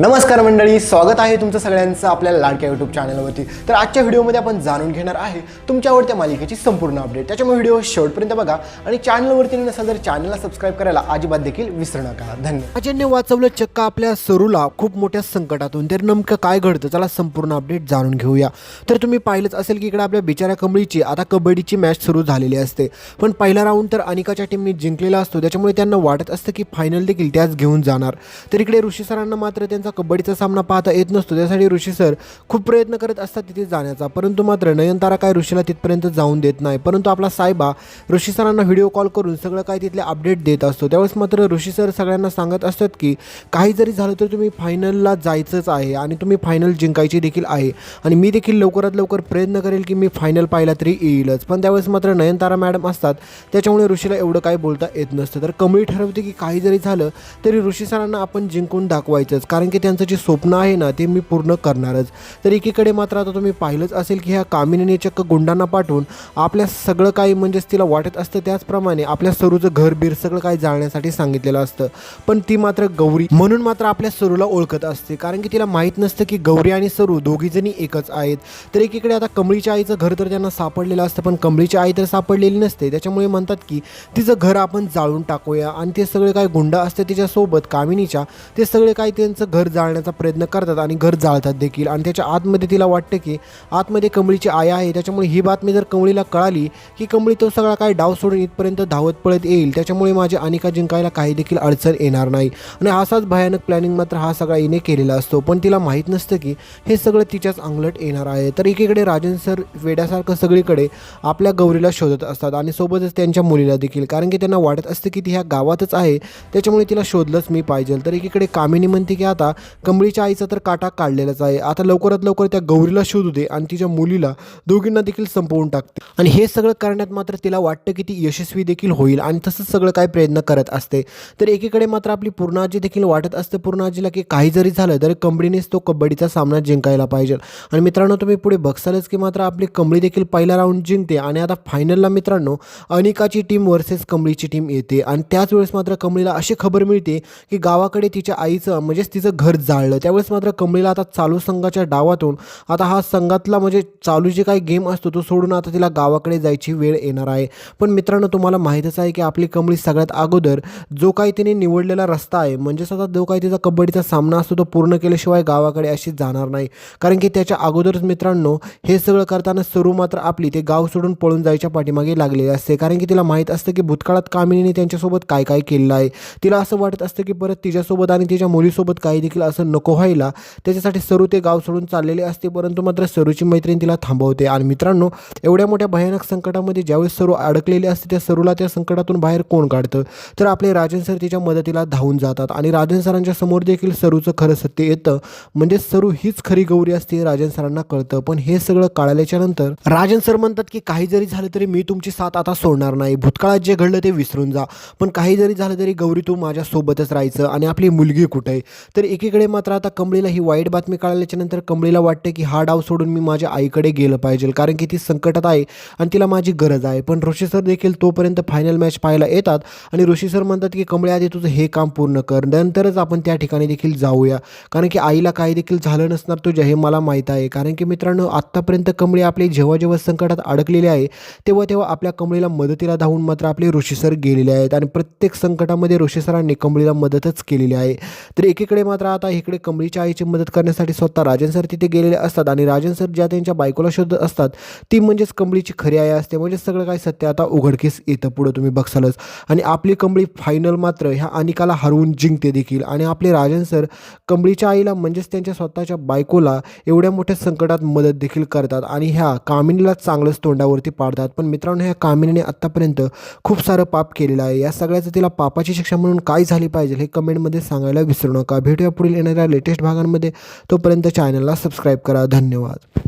नमस्कार मंडळी स्वागत आहे तुमचं सगळ्यांचं आपल्या लाडक्या यूट्यूब चॅनलवरती तर आजच्या व्हिडिओमध्ये आपण जाणून घेणार आहे तुमच्या आवडत्या मालिकेची संपूर्ण अपडेट त्याच्यामुळे व्हिडिओ शेवटपर्यंत बघा आणि चॅनलवरती नसाल तर चॅनलला सबस्क्राईब करायला अजिबात देखील विसरू नका. धन्यवाद. अजयने वाचवलं चक्क आपल्या सरूला खूप मोठ्या संकटातून. तर नेमकं काय घडतं? चला संपूर्ण अपडेट जाणून घेऊया. तर तुम्ही पाहिलंच असेल की इकडे आपल्या बिचाऱ्या कमळीची आता कबड्डीची मॅच सुरू झालेली असते. पण पहिला राऊंड तर अनिकाच्या टीमने जिंकलेला असतो. त्याच्यामुळे त्यांना वाटत असतं की फायनल देखील त्याच घेऊन जाणार. तर इकडे ऋषी सरांना मात्र त्यांचा कबड्डीचा सामना पाहता येत नसतो. त्यासाठी ऋषी सर खूप प्रयत्न करत असतात तिथे जाण्याचा. परंतु मात्र नयनतारा काय ऋषीला तिथपर्यंत जाऊन देत नाही. परंतु आपला साहेबा ऋषी सरांना व्हिडिओ कॉल करून सगळं काय तिथले अपडेट देत असतो. त्यावेळेस मात्र ऋषी सर सगळ्यांना सांगत असतात की काही जरी झालं तर तुम्ही फायनलला जायचंच आहे आणि तुम्ही फायनल जिंकायची देखील आहे आणि मी देखील लवकरात लवकर प्रयत्न करेल की मी फायनल पाहिला तरी येईलच. पण त्यावेळेस मात्र नयनतारा मॅडम असतात. त्याच्यामुळे ऋषीला एवढं काय बोलता येत नसतं. तर कमळी ठरवते की काही जरी झालं तरी ऋषी सरांना आपण जिंकून दाखवायचंच. कारण कारण की त्यांचं जे स्वप्न आहे ना ते मी पूर्ण करणारच. तर एकीकडे मात्र आता तुम्ही पाहिलंच असेल की ह्या कामिनीने चक्क गुंडांना पाठवून आपल्या सगळं काही म्हणजेच तिला वाटत असतं त्याचप्रमाणे आपल्या सरूचं घर बीर सगळं काही जाळण्यासाठी सांगितलेलं असतं. पण ती मात्र गौरी म्हणून मात्र आपल्या सरूला ओळखत असते. कारण की तिला माहीत नसतं की गौरी आणि सरू दोघीजणी एकच आहेत. तर एकीकडे आता कमळीच्या आईचं घर तर त्यांना सापडलेलं असतं पण कमळीची आई तर सापडलेली नसते. त्याच्यामुळे म्हणतात की तिचं घर आपण जाळून टाकूया. आणि ते सगळे काय गुंड असते तिच्यासोबत कामिनीच्या ते सगळे काय त्यांचं घर घर जाळण्याचा प्रयत्न करतात आणि घर जाळतात देखील. आणि त्याच्या आतमध्ये तिला वाटतं की आतमध्ये कमळीची आया आहे. त्याच्यामुळे ही बातमी जर कमळीला कळाली की कमळी तो सगळा काय डाव सोडून इथपर्यंत धावत पळत येईल त्याच्यामुळे माझी अनिका जिंकायला काही देखील अडचण येणार नाही. आणि असाच भयानक प्लॅनिंग मात्र हा सगळा हिने केलेला असतो. पण तिला माहीत नसतं की हे सगळं तिच्याच अंगलट येणार आहे. तर एकीकडे राजन सर वेड्यासारखं सगळीकडे आपल्या गौरीला शोधत असतात आणि सोबतच त्यांच्या मुलीला देखील. कारण की त्यांना वाटत असतं की ती ह्या गावातच आहे. त्याच्यामुळे तिला शोधलंच मी पाहिजे. तर एकीकडे कामिनी म्हणते की आता कमळीच्या आईचा तर काटा काढलेलाच आहे. आता लवकरात लवकर त्या गौरीला शोधू दे आणि तिच्या मुलीला दोघींना देखील संपवून टाकते आणि हे सगळं करण्यात मात्र तिला वाटतं की ती यशस्वी देखील होईल आणि तसंच सगळं काय प्रयत्न करत असते. तर एकीकडे मात्र आपली पूर्णाजी देखील वाटत असते पूर्णाजीला की काही जरी झालं तरी कंबळीनेच तो कबड्डीचा सामना जिंकायला पाहिजे. आणि मित्रांनो तुम्ही पुढे बघसालच की मात्र आपली कंबळी देखील पहिला राऊंड जिंकते आणि आता फायनलला मित्रांनो अनिकाची टीम वर्सेस कंबळीची टीम येते. आणि त्याच वेळेस मात्र कंबळीला अशी खबर मिळते की गावाकडे तिच्या आईचं म्हणजेच तिचं घर जाळलं. त्यावेळेस मात्र कमळीला आता चालू संघाच्या डावातून आता हा संघातला म्हणजे चालू जे काही गेम असतो तो सोडून आता तिला गावाकडे जायची वेळ येणार आहे. पण मित्रांनो तुम्हाला माहीतच आहे की आपली कंबळी सगळ्यात अगोदर जो काही तिने निवडलेला रस्ता आहे म्हणजेच आता जो काही तिचा कबड्डीचा सामना असतो तो पूर्ण केल्याशिवाय गावाकडे अशी जाणार नाही. कारण की त्याच्या अगोदरच मित्रांनो हे सगळं करताना सरू मात्र आपली ते गाव सोडून पळून जायच्या पाठीमागे लागलेली असते. कारण की तिला माहीत असतं की भूतकाळात कामिनीने त्यांच्यासोबत काय काय केलेलं आहे. तिला असं वाटत असतं की परत तिच्यासोबत आणि तिच्या मुलीसोबत काही देखील असं नको व्हायला त्याच्यासाठी सरू ते गाव सोडून चाललेले असते परंतु मात्र सरूची मैत्रीण तिला थांबवते. आणि मित्रांनो एवढ्या मोठ्या भयानक संकटामध्ये ज्यावेळेस सरू अडकलेले असते त्या सरूला त्या संकटातून बाहेर कोण काढतं? तर आपले राजन सर तिच्या मदतीला धावून जातात. आणि राजन सरांच्या समोर देखील सरूचं खरं सत्य येतं. म्हणजे सरू हीच खरी गौरी असते राजन सरांना कळतं. पण हे सगळं कळाल्याच्या नंतर राजन सर म्हणतात की काही जरी झालं तरी मी तुमची साथ आता सोडणार नाही. भूतकाळात जे घडलं ते विसरून जा. पण काही जरी झालं तरी गौरी तू माझ्यासोबतच राहायचं. आणि आपली मुलगी कुठे आहे? तर एकीकडे मात्र आता कमळीला ही वाईट बातमी कळाल्याच्या नंतर कमळीला वाटते की हा डाव सोडून मी माझ्या आईकडे गेलं पाहिजे कारण की ती संकटात आहे आणि तिला माझी गरज आहे. पण ऋषी सर देखील तोपर्यंत फायनल मॅच पाहायला येतात आणि ऋषी सर म्हणतात की कमळे आधी तुझं हे काम पूर्ण कर नंतरच आपण त्या ठिकाणी देखील जाऊया. कारण की आईला काही देखील झालं नसणार तुझ्या हे मला माहीत आहे. कारण की मित्रांनो आत्तापर्यंत कमळी आपली जेव्हा जेव्हा संकटात अडकलेली आहे तेव्हा तेव्हा आपल्या कमळीला मदतीला धावून मात्र आपले ऋषी सर गेलेले आहेत आणि प्रत्येक संकटामध्ये ऋषी सरांनी कमळीला मदतच केलेली आहे. तर एकीकडे मात्र आता इकडे कमळीच्या आईची मदत करण्यासाठी स्वतः राजन सर तिथे गेलेले असतात आणि राजन सर ज्या त्यांच्या बायकोला शोधत असतात ती म्हणजेच कमळीची खरी आई असते. म्हणजे सगळं काय सत्य आता उघडकीस येतं. पुढं तुम्ही बघसालच. आणि आपली कमळी फायनल मात्र ह्या अनिकाला हरवून जिंकते देखील. आणि आपले राजन सर कमळीच्या आईला म्हणजेच त्यांच्या स्वतःच्या बायकोला एवढ्या मोठ्या संकटात मदत देखील करतात आणि ह्या कामिनीला चांगलंच तोंडावरती पाडतात. पण मित्रांनो ह्या कामिनीने आत्तापर्यंत खूप सारं पाप केलेलं आहे. या सगळ्याचं तिला पापाची शिक्षा म्हणून काय झाली पाहिजे हे कमेंटमध्ये सांगायला विसरू नका. भेटूया पुढील येणाऱ्या लेटेस्ट भागांमध्ये तोपर्यंत चॅनलला सबस्क्राईब करा. धन्यवाद.